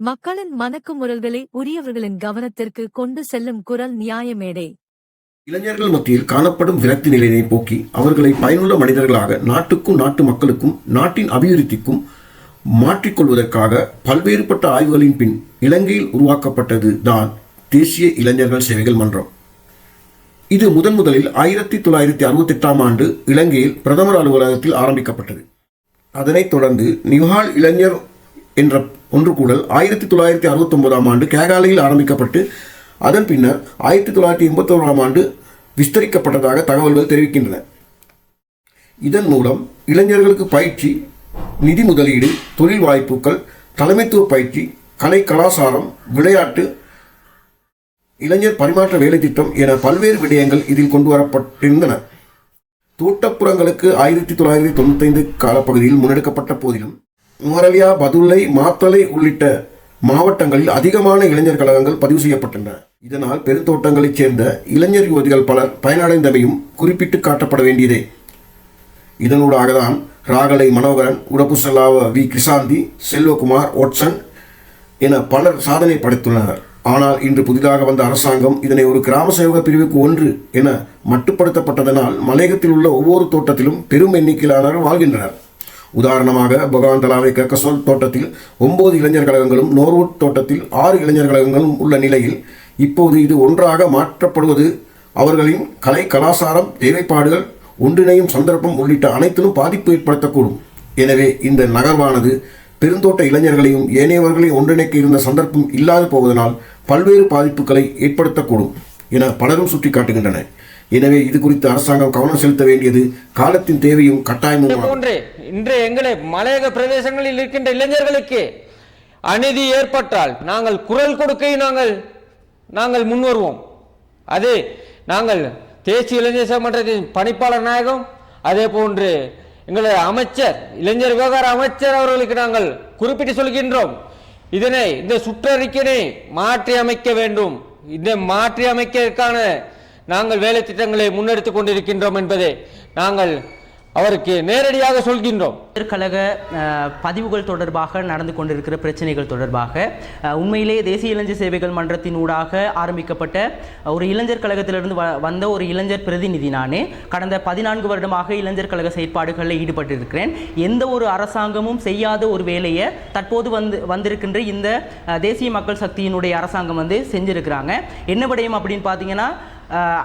மக்களின் மனக்குமுறல்களை உரியவர்களின் கவனத்திற்கு கொண்டு செல்லும் குரல் நியாயமேடை இளைஞர்கள் மத்தியில் காணப்படும் விரக்தி நிலையினை போக்கி அவர்களை பயனுள்ள மனிதர்களாக நாட்டுக்கும் நாட்டு மக்களுக்கும் நாட்டின் அபிவிருத்திக்கும் மாற்றிக்கொள்வதற்காக பல்வேறுபட்ட ஆய்வுகளின் பின் இலங்கையில் உருவாக்கப்பட்டது தான் தேசிய இளைஞர்கள் சேவைகள் மன்றம். இது முதன் முதலில் ஆயிரத்தி தொள்ளாயிரத்தி அறுபத்தி எட்டாம் ஆண்டு இலங்கையில் பிரதமர் அலுவலகத்தில் ஆரம்பிக்கப்பட்டது. அதனைத் தொடர்ந்து நிவால் இளைஞர் என்ற ஒன்று கூடல் ஆயிரத்தி தொள்ளாயிரத்தி அறுபத்தொன்பதாம் ஆண்டு கேகாலையில் ஆரம்பிக்கப்பட்டு அதன் பின்னர் ஆயிரத்தி தொள்ளாயிரத்தி எண்பத்தோராம் ஆண்டு விஸ்தரிக்கப்பட்டதாக தகவல்கள் தெரிவிக்கின்றன. இதன் மூலம் இளைஞர்களுக்கு பயிற்சி நிதி முதலீடு தொழில் வாய்ப்புகள் தலைமைத்துவ பயிற்சி கலை கலாசாரம் விளையாட்டு இளைஞர் பரிமாற்ற வேலை திட்டம் என பல்வேறு விடயங்கள் இதில் கொண்டு வரப்பட்டிருந்தன தோட்டப்புறங்களுக்கு ஆயிரத்தி தொள்ளாயிரத்தி தொண்ணூத்தைந்து காலப்பகுதியில் முன்னெடுக்கப்பட்ட போதிலும் நுவரலியா பதுளை மாத்தலை உள்ளிட்ட மாவட்டங்களில் அதிகமான இளைஞர் கழகங்கள் பதிவு செய்யப்பட்டன. இதனால் பெருந்தோட்டங்களைச் சேர்ந்த இளைஞர் யுவதிகள் பலர் பயனடைந்தமையும் குறிப்பிட்டு காட்டப்பட வேண்டியதே. இதனூடாக தான் ராகலை மனோகரன் உடப்புசல்லாவ வி. கிருசாந்தி செல்வகுமார் ஒட்சன் என பலர் சாதனை படைத்துள்ளனர். ஆனால் இன்று புதிதாக வந்த அரசாங்கம் இதனை ஒரு கிராம சேவக பிரிவுக்கு ஒன்று என மட்டுப்படுத்தப்பட்டதனால் மலையகத்தில் உள்ள ஒவ்வொரு தோட்டத்திலும் பெரும் எண்ணிக்கையிலானவர் வாழ்கின்றனர். உதாரணமாக பகவான்தலாவை கக்கசோல் தோட்டத்தில் ஒன்பது இளைஞர் கழகங்களும் நோர்வுட் தோட்டத்தில் ஆறு இளைஞர் கழகங்களும் உள்ள நிலையில் இப்போது இது ஒன்றாக மாற்றப்படுவது அவர்களின் கலை கலாசாரம் தேவைப்பாடுகள் ஒன்றிணையும் சந்தர்ப்பம் உள்ளிட்ட அனைத்திலும் பாதிப்பு ஏற்படுத்தக்கூடும். எனவே இந்த நகர்வானது பெருந்தோட்ட இளைஞர்களையும் ஏனையவர்களையும் ஒன்றிணைக்க இருந்த சந்தர்ப்பம் இல்லாது போவதனால் பல்வேறு பாதிப்புகளை ஏற்படுத்தக்கூடும் என பலரும் சுட்டிக்காட்டுகின்றன எனவே இது குறித்து அரசாங்கம் கவனம் செலுத்த வேண்டியது காலத்தின் தேவையும் கட்டாயமும் ஆகும். இன்று எங்களை மலையக பிரதேசங்களில் இருக்கின்ற இளைஞர்களுக்கு அநீதி ஏற்பட்டால் நாங்கள் குரல் கொடுக்க நாங்கள் நாங்கள் முன்வருவோம் அது நாங்கள் தேசிய இளைஞர் சமன்றத்தின் பணிப்பாளர் நாயகம் அதே போன்று எங்களது அமைச்சர் இளைஞர் விவகார அமைச்சர் அவர்களுக்கு நாங்கள் குறிப்பிட்டு சொல்கின்றோம் இதனை இந்த சுற்றறிக்கையை மாற்றி அமைக்க வேண்டும் இந்த மாற்றி அமைக்கிறதுக்கான நாங்கள் வேலை திட்டங்களை முன்னெடுத்துக் கொண்டிருக்கின்றோம் என்பதை நாங்கள் அவருக்கு நேரடியாக சொல்கின்றோம். கழக பதிவுகள் தொடர்பாக நடந்து கொண்டிருக்கிற பிரச்சனைகள் தொடர்பாக உண்மையிலே தேசிய இளைஞர் சேவைகள் மன்றத்தின் ஊடாக ஆரம்பிக்கப்பட்ட ஒரு இளைஞர் கழகத்திலிருந்து வ- வந்த ஒரு இளைஞர் பிரதிநிதி நானே கடந்த பதினான்கு வருடமாக இளைஞர் கழக செயற்பாடுகளில் ஈடுபட்டிருக்கிறேன். எந்த ஒரு அரசாங்கமும் செய்யாத ஒரு வேலையை தற்போது வந்து வந்திருக்கின்ற இந்த தேசிய மக்கள் சக்தியினுடைய அரசாங்கம் வந்து செஞ்சிருக்கிறாங்க. என்ன விடயம் அப்படின்னு பார்த்தீங்கன்னா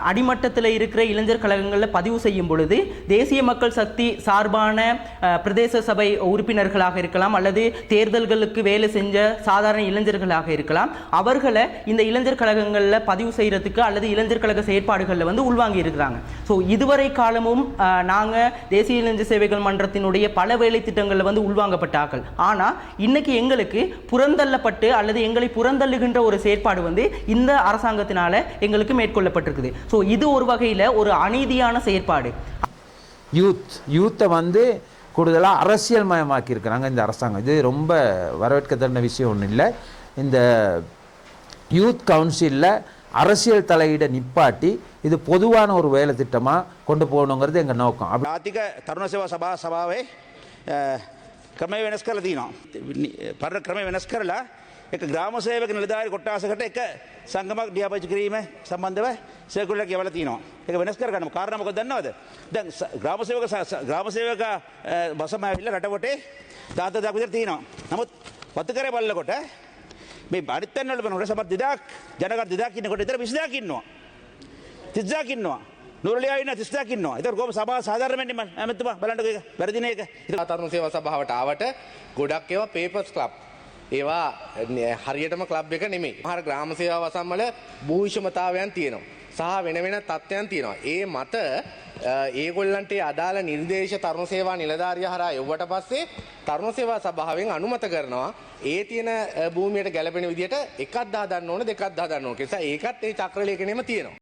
அடிமட்டத்தில் இருக்கிற இளைஞர் கழகங்களில் பதிவு செய்யும் பொழுது தேசிய மக்கள் சக்தி சார்பான பிரதேச சபை உறுப்பினர்களாக இருக்கலாம் அல்லது தேர்தல்களுக்கு வேலை செஞ்ச சாதாரண இளைஞர்களாக இருக்கலாம். அவர்களை இந்த இளைஞர் கழகங்களில் பதிவு செய்கிறதுக்கு அல்லது இளைஞர் கழக செயற்பாடுகளில் வந்து உள்வாங்கி இருக்கிறாங்க. ஸோ இதுவரை காலமும் நாங்கள் தேசிய இளைஞர் சேவைகள் மன்றத்தினுடைய பல வேலை திட்டங்களில் வந்து உள்வாங்கப்பட்டார்கள். ஆனால் இன்னைக்கு எங்களுக்கு புறந்தள்ளப்பட்டு அல்லது எங்களை புறந்தள்ளுகின்ற ஒரு செயற்பாடு வந்து இந்த அரசாங்கத்தினால எங்களுக்கு மேற்கொள்ளப்பட்டு இருக்குது. ஸோ இது ஒரு வகையில் ஒரு அநீதியான செயற்பாடு. யூத் யூத்தை வந்து கூடுதலாக அரசியல் மயமாக்கியிருக்கிறாங்க இந்த அரசாங்கம். இது ரொம்ப வரவேற்கத்தக்க விஷயம் ஒன்றும் இல்லை. இந்த யூத் கவுன்சிலில் அரசியல் தலையீடை நிப்பாட்டி இது பொதுவான ஒரு வேலை திட்டமாக கொண்டு போகணுங்கிறது எங்கள் நோக்கம். அப்படி ஆத்திக தருண சேவா சபா சபாவை கிரமே வெனஸ்கர தீனம். பர கிரமே வெனஸ்கரில் එක ග්‍රාමසේවක නිලධාරි කොට්ටාසකට එක සංගමක් ලියාපදිංචි කිරීම සම්බන්ධව සර්කියුලර් යවලා තිනවා. ඒක වෙනස් කරගන්නම කාරණා මොකද දන්නවද? දැන් ග්‍රාමසේවක ග්‍රාමසේවක බසම ඇවිල්ලා රටවටේ 14000ක් විතර තිනවා. නමුත් වතුකරේ බලනකොට මේ අනිත් තැන් වල බලනකොට සමහර 2000ක් ජනගහන 2000ක් ඉන්නකොට ඉතර 20000ක් ඉන්නවා. 30000ක් ඉන්නවා. නුරලියා ඉන්න 30000ක් ඉන්නවා. ඒතර කොහොම සභාව සාධාරණ වෙන්නේ මම ඇමතුමා බලන්නකෝ ඒක. වැරදිනේ ඒක. ඉතින් තරුණ සේවා සභාවට ආවට ගොඩක් ඒවා පේපර්ස් ක්ලබ් ඒවා න- හරියටම කලබ් එක නෙමේ හර ග්‍රාම සේවා වසම්මල භූෂමතාවයන් තියෙනවා. සහ වෙන වෙන තත්ත්වයන් තියෙනවා. ඒ මත අ, ඒගොල්ලන්ට ඒ අදාළ නිර්දේශ තරුණ සේවා නිලධාරිය හරහා යොවට පස්සේ තරුණ සේවා සභාවෙන් අනුමත කරනවා. ඒ තියෙන අ, භූමියට ගැලපෙන විදිහට එකක් දාදන්න ඕන දෙකක් දාදන්න ඕන. නිසා ඒකත් ඒ චක්‍රලේඛනයම තියෙනවා.